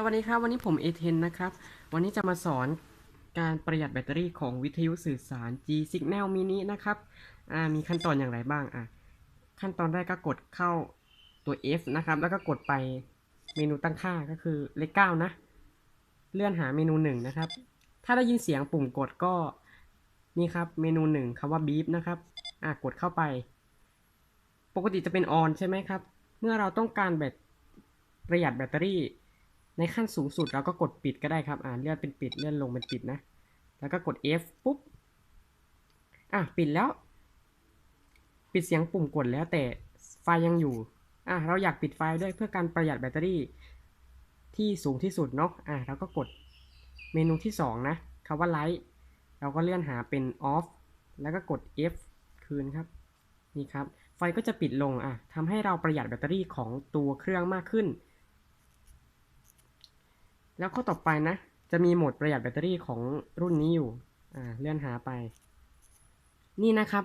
สวัสดีครับ วันนี้ผมเอเทนนะครับ วันนี้จะมาสอนการประหยัดแบตเตอรี่ของวิทยุสื่อสาร G Signal Mini นะครับมีขั้นตอนอย่างไรบ้างอะขั้นตอนแรกก็กดเข้าตัว F นะครับ แล้วก็กดไปเมนูตั้งค่าก็คือเลข9นะ เลื่อนหาเมนู1นะครับ ถ้าได้ยินเสียงปุ่มกดก็นี่ครับเมนู1คำว่า beep นะครับอะกดเข้าไป ปกติจะเป็น on ใช่ไหมครับ เมื่อเราต้องการแบตประหยัดแบตเตอรี่ ในขั้นสูงสุดเราก็กดปิดก็ได้ครับ อ่าเลื่อนเป็นปิดเลื่อนลงเป็นปิดนะ แล้วก็กด F ปุ๊บ อะปิดแล้ว ปิดเสียงปุ่มกดแล้วแต่ไฟยังอยู่ อะเราอยากปิดไฟด้วยเพื่อการประหยัดแบตเตอรี่ที่สูงที่สุดเนาะ อะเราก็กดเมนูที่สองนะคำว่า Light เราก็เลื่อนหาเป็น Off แล้วก็กด F คืนครับ นี่ครับ ไฟก็จะปิดลงอะทำให้เราประหยัดแบตเตอรี่ของตัวเครื่องมากขึ้น แล้วข้อต่อไปนะ จะมีโหมดประหยัดแบตเตอรี่ของรุ่นนี้อยู่ อ่า เลื่อนหาไป นี่นะครับ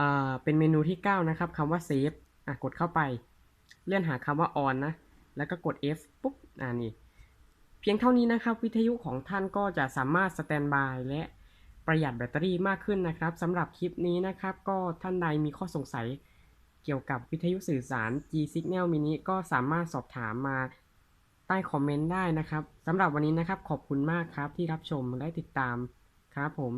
อ่า เป็นเมนูที่ 9 นะครับคำว่า save อะ กดเข้าไป เลื่อนหาคำว่า on นะ แล้วก็กด F ปุ๊บ อ่า นี่ เพียงเท่านี้นะครับ วิทยุของท่านก็จะสามารถสแตนบายและประหยัดแบตเตอรี่มากขึ้นนะครับสำหรับคลิปนี้นะครับ ก็ท่านใดมีข้อสงสัยเกี่ยวกับวิทยุสื่อสาร G Signal Mini ก็สามารถสอบถามมา ใต้คอมเมนต์ได้นะครับสำหรับวันนี้นะครับขอบคุณมากครับที่รับชมและติดตามครับผม